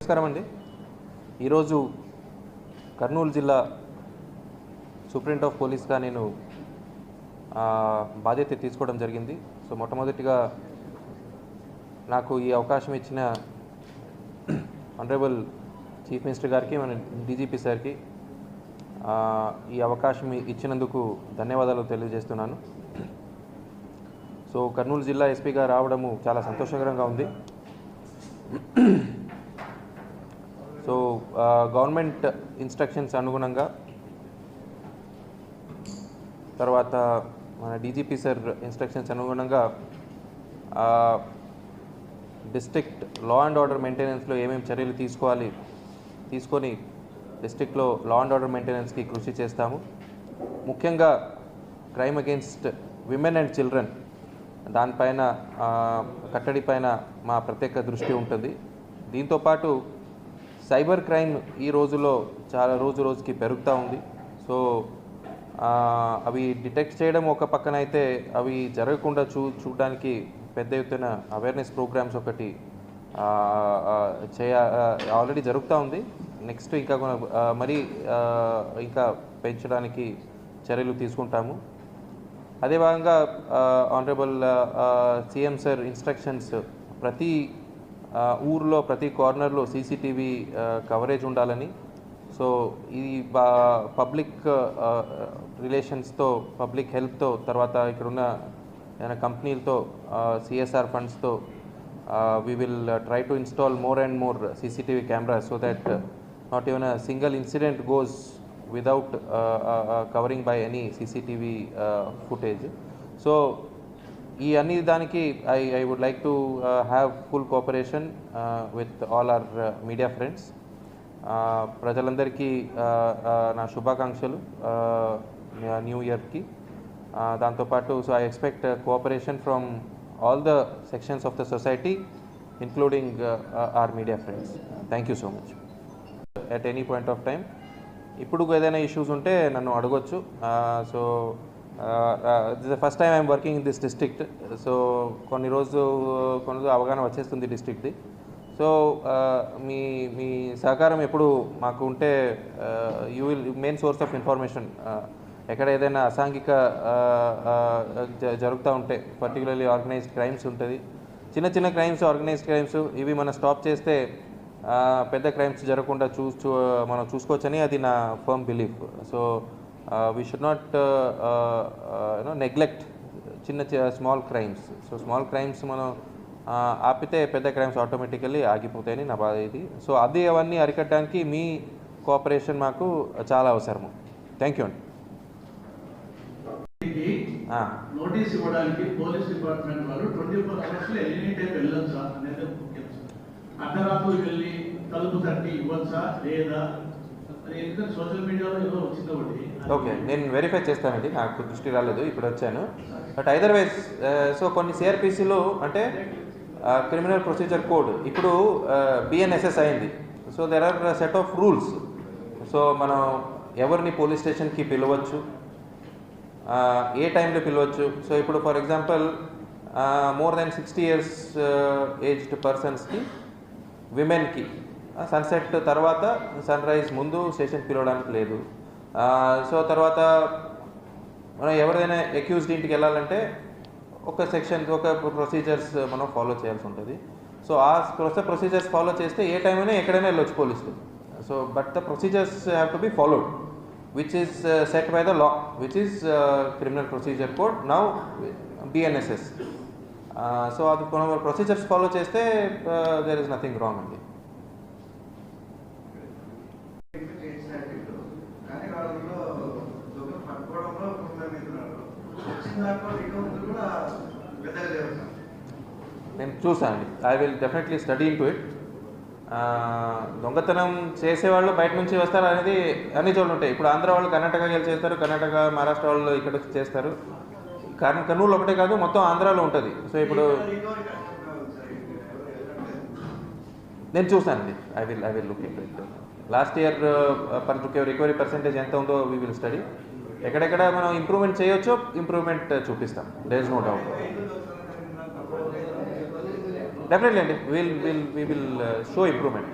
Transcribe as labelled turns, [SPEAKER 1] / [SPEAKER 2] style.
[SPEAKER 1] నమస్కారం అండి. ఈరోజు కర్నూలు జిల్లా సూపరింట్ ఆఫ్ పోలీస్గా నేను బాధ్యత తీసుకోవడం జరిగింది. సో మొట్టమొదటిగా నాకు ఈ అవకాశం ఇచ్చిన ఆనరేబుల్ చీఫ్ మినిస్టర్ గారికి మన డీజీపీ సార్కి ఈ అవకాశం ఇచ్చినందుకు ధన్యవాదాలు తెలియజేస్తున్నాను. సో కర్నూలు జిల్లా ఎస్పీగా రావడము చాలా సంతోషకరంగా ఉంది. సో గవర్నమెంట్ ఇన్స్ట్రక్షన్స్ అనుగుణంగా తర్వాత మన డీజీపీ సార్ ఇన్స్ట్రక్షన్స్ అనుగుణంగా డిస్ట్రిక్ట్ లా అండ్ ఆర్డర్ మెయింటెనెన్స్లో ఏమేమి చర్యలు తీసుకోవాలి తీసుకొని డిస్టిక్లో లా అండ్ ఆర్డర్ మెయింటెనెన్స్కి కృషి చేస్తాము. ముఖ్యంగా crime against women and children దానిపైన కట్టడి పైన మా ప్రత్యేక దృష్టి ఉంటుంది. దీంతోపాటు సైబర్ క్రైమ్ ఈ రోజుల్లో చాలా రోజు రోజుకి పెరుగుతూ ఉంది. సో అవి డిటెక్ట్ చేయడం ఒక పక్కన అయితే అవి జరగకుండా చూ చూడడానికి పెద్ద ఎత్తున అవేర్నెస్ ప్రోగ్రామ్స్ ఒకటి చేయ ఆల్రెడీ జరుగుతూ ఉంది. నెక్స్ట్ ఇంకా మరి ఇంకా పెంచడానికి చర్యలు తీసుకుంటాము. అదే భాగంగా ఆనరబుల్ సీఎం సార్ ఇన్స్ట్రక్షన్స్ ప్రతి ఊర్లో ప్రతి కార్నర్లో సీసీటీవీ కవరేజ్ ఉండాలని. సో ఇది బా పబ్లిక్ రిలేషన్స్తో పబ్లిక్ హెల్ప్తో తర్వాత ఇక్కడున్న ఏదైనా కంపెనీలతో CSR ఫండ్స్తో we will try to install more and more CCTV cameras so that not even a single incident goes without uh, uh, uh, covering by any CCTV uh, footage. So, ఈ అన్ని దానికి I I would like to have full cooperation with all our media friends ప్రజలందరికీ uh, uh, నా శుభాకాంక్షలు new ఇయర్కి దాంతోపాటు so I expect cooperation from all the sections of the society including our media friends thank you so much at any point of time ఇప్పుడు ఏదైనా issues ఉంటే నన్ను అడగొచ్చు. So this the first time I'm working in this district so కొన్ని రోజు కొన్ని రోజు అవగాహన వచ్చేస్తుంది డిస్ట్రిక్ట్ది సో మీ మీ సహకారం ఎప్పుడు మాకు ఉంటే you will main source of information ఎక్కడ ఏదైనా అసాంఘిక జరుగుతూ ఉంటే పర్టికులర్లీ ఆర్గనైజ్డ్ క్రైమ్స్ ఉంటుంది. చిన్న చిన్న క్రైమ్స్ ఆర్గనైజ్డ్ క్రైమ్స్ ఇవి మనం స్టాప్ చేస్తే పెద్ద క్రైమ్స్ జరగకుండా చూ మనం చూసుకోవచ్చని అది నా firm belief so we should not you know neglect చిన్న small crimes so small crimes మనం ఆపితే పెద్ద క్రైమ్స్ ఆటోమేటికల్లీ ఆగిపోతాయని నా బాధ ఇది. సో అది అవన్నీ అరికట్టడానికి మీ కోఆపరేషన్ మాకు చాలా అవసరము. థ్యాంక్ యూ అండి.
[SPEAKER 2] నోటీస్ ఇవ్వడానికి పోలీస్ డిపార్ట్మెంట్ వాళ్ళు ట్వంటీ ఫోర్ అవర్స్లో ఎనీ టైం వెళ్ళొచ్చా అనేది ముఖ్యం వెళ్ళి తలుపు తట్టి ఇవ్వచ్చా లేదా అది ఎందుకంటే సోషల్ మీడియాలో ఏదో వచ్చింది ఒకటి
[SPEAKER 1] ఓకే నేను వెరిఫై చేస్తానండి నాకు దృష్టి రాలేదు ఇప్పుడు వచ్చాను. బట్ ఐదర్ వైజ్ సో కొన్ని సిఆర్పిసిలో అంటే క్రిమినల్ ప్రొసీజర్ కోడ్ ఇప్పుడు బిఎన్ఎస్ఎస్ అయింది. So there are set of rules so మనం ఎవరిని పోలీస్ స్టేషన్కి పిలవచ్చు ఏ టైంలో పిలవచ్చు? సో ఇప్పుడు for example more than sixty years aged పర్సన్స్కి విమెన్కి సన్సెట్ తర్వాత సన్ రైజ్ ముందు సెషన్ పిలవడానికి లేదు. సో తర్వాత మనం ఎవరైనా అక్యూజ్డ్ ఇంటికి వెళ్ళాలంటే ఒక సెక్షన్ ఒక ప్రొసీజర్స్ మనం ఫాలో చేయాల్సి ఉంటుంది. సో ఆ ప్రొసీజర్స్ ఫాలో చేస్తే ఏ టైం అయినా ఎక్కడైనా వెళ్ళొచ్చు పోలీసులు. So but the procedures have to be followed which is set by the law which is criminal procedure code now BNSS so అది మనం ప్రొసీజర్స్ ఫాలో చేస్తే దేర్ ఇస్ నథింగ్ రాంగ్ అండి నేను చూసాను I will definitely study into it దొంగతనం చేసేవాళ్ళు బయట నుంచి వస్తారు అనేది అన్ని చోట్ల ఉంటాయి. ఇప్పుడు ఆంధ్ర వాళ్ళు కర్ణాటక వెళ్ళి చేస్తారు కర్ణాటక మహారాష్ట్ర వాళ్ళు ఇక్కడ వచ్చి చేస్తారు. కర్ణ కర్నూలు ఒకటే కాదు మొత్తం ఆంధ్రాలో ఉంటుంది. సో ఇప్పుడు నేను చూసాను I will I will look it last year recovery percentage ఎంత ఉందో వీ విల్ స్టడీ ఎక్కడెక్కడ మనం ఇంప్రూవ్మెంట్ చేయొచ్చో ఇంప్రూవ్మెంట్ చూపిస్తాం. There is no doubt definitely, and we'll, we'll, we will uh, show improvement.